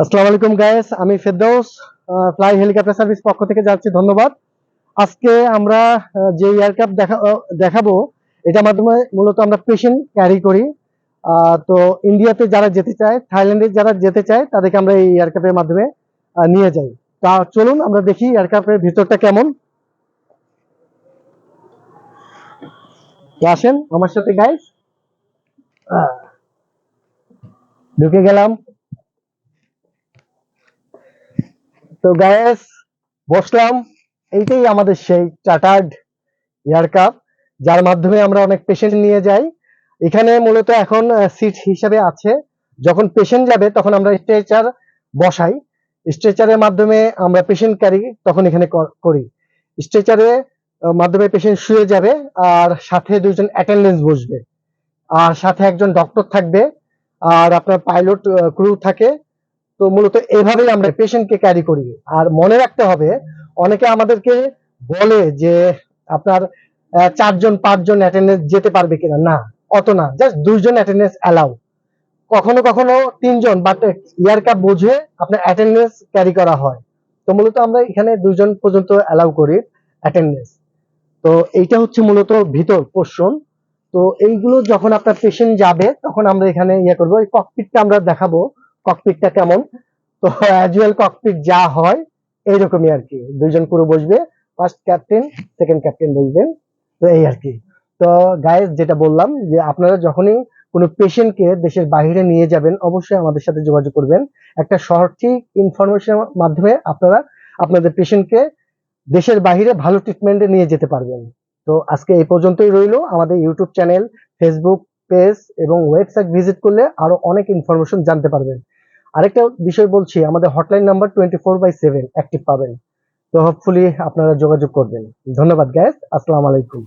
আসসালামু আলাইকুম গায়েস আমি ফেরদৌস ফ্লাই হেলিকপ্টার সার্ভিস পক্ষ থেকে যাচ্ছি ধন্যবাদ। আজকে আমরা যে এয়ারক্রাফট দেখা দেখাবো, এটার মাধ্যমে মূলত আমরা পেশেন্ট ক্যারি করি। তো ইন্ডিয়াতে যারা যেতে চায় থাইল্যান্ডে যারা যেতে চায়, তাদেরকে আমরা এই এয়ারক্রাফটের মাধ্যমে নিয়ে যাই। তা চলুন, আমরা দেখি এয়ারক্রাফটের ভিতরটা কেমন। আসেন আমার সাথে গাইস ঢুকে গেলাম। তো গ্যাস বসলাম। এইটাই আমাদের সেই চার্টার্ড এয়ারক্রাফট যার মাধ্যমে আমরা অনেক পেশেন্ট নিয়ে যাই। এখানে মূলত এখন সিট হিসাবে আছে। যখন পেশেন্ট যাবে, তখন আমরা স্ট্রেচার বসাই। স্ট্রেচারের মাধ্যমে আমরা পেশেন্ট ক্যারি তখন এখানে করি। স্ট্রেচারে মাধ্যমে পেশেন্ট শুয়ে যাবে, আর সাথে দুজন অ্যাটেন্ডেন্স বসবে। আর সাথে একজন ডক্টর থাকবে, আর আপনার পাইলট ক্রু থাকে। তো মূলত এভাবেই আমরা পেশেন্টকে ক্যারি করি। আর মনে রাখতে হবে, অনেকে আমাদেরকে বলে যে আপনার চারজন, পাঁচজন অ্যাটেন্ডেন্স যেতে পারবে কিনা। না, অত না জাস্ট দুইজন অ্যাটেন্ডেন্স অ্যালাউ কখনো কখনো তিনজন বাট ইয়ার কাপ বুঝে আপনার অ্যাটেন্ডেন্স ক্যারি করা হয়। তো মূলত আমরা এখানে দুজন পর্যন্ত অ্যালাউ করি অ্যাটেন্ডেন্স তো এইটা হচ্ছে মূলত ভিতর পোর্শন তো এইগুলো যখন আপনার পেশেন্ট যাবে, তখন আমরা এখানে ইয়ে করব, এই ককপিটটা আমরা দেখাবো। ককপিটটা কেমন? তো অ্যাজুয়াল ককপিট যা হয়, এইরকমই আর কি। দুইজন পুরো বসবে ফার্স্ট ক্যাপ্টেন সেকেন্ড ক্যাপ্টেন বসবেন তো এই আর কি। তো গাইজ যেটা বললাম যে আপনারা যখনই কোনো পেশেন্টকে দেশের বাইরে নিয়ে যাবেন, অবশ্যই আমাদের সাথে যোগাযোগ করবেন। একটা সঠিক ইনফরমেশনের মাধ্যমে আপনারা আপনাদের পেশেন্টকে দেশের বাইরে ভালো ট্রিটমেন্টে নিয়ে যেতে পারবেন। তো আজকে এই পর্যন্তই রইল আমাদের ইউটিউব চ্যানেল ফেসবুক পেজ এবং ওয়েবসাইট ভিজিট করলে আরও অনেক ইনফরমেশন জানতে পারবেন। আরেকটা বিষয় বলছি, আমাদের hotline number twenty four by seven active পাবেন। তো হোপফুলি আপনারা যোগাযোগ করবেন। ধন্যবাদ গ্যাস আসসালামু আলাইকুম।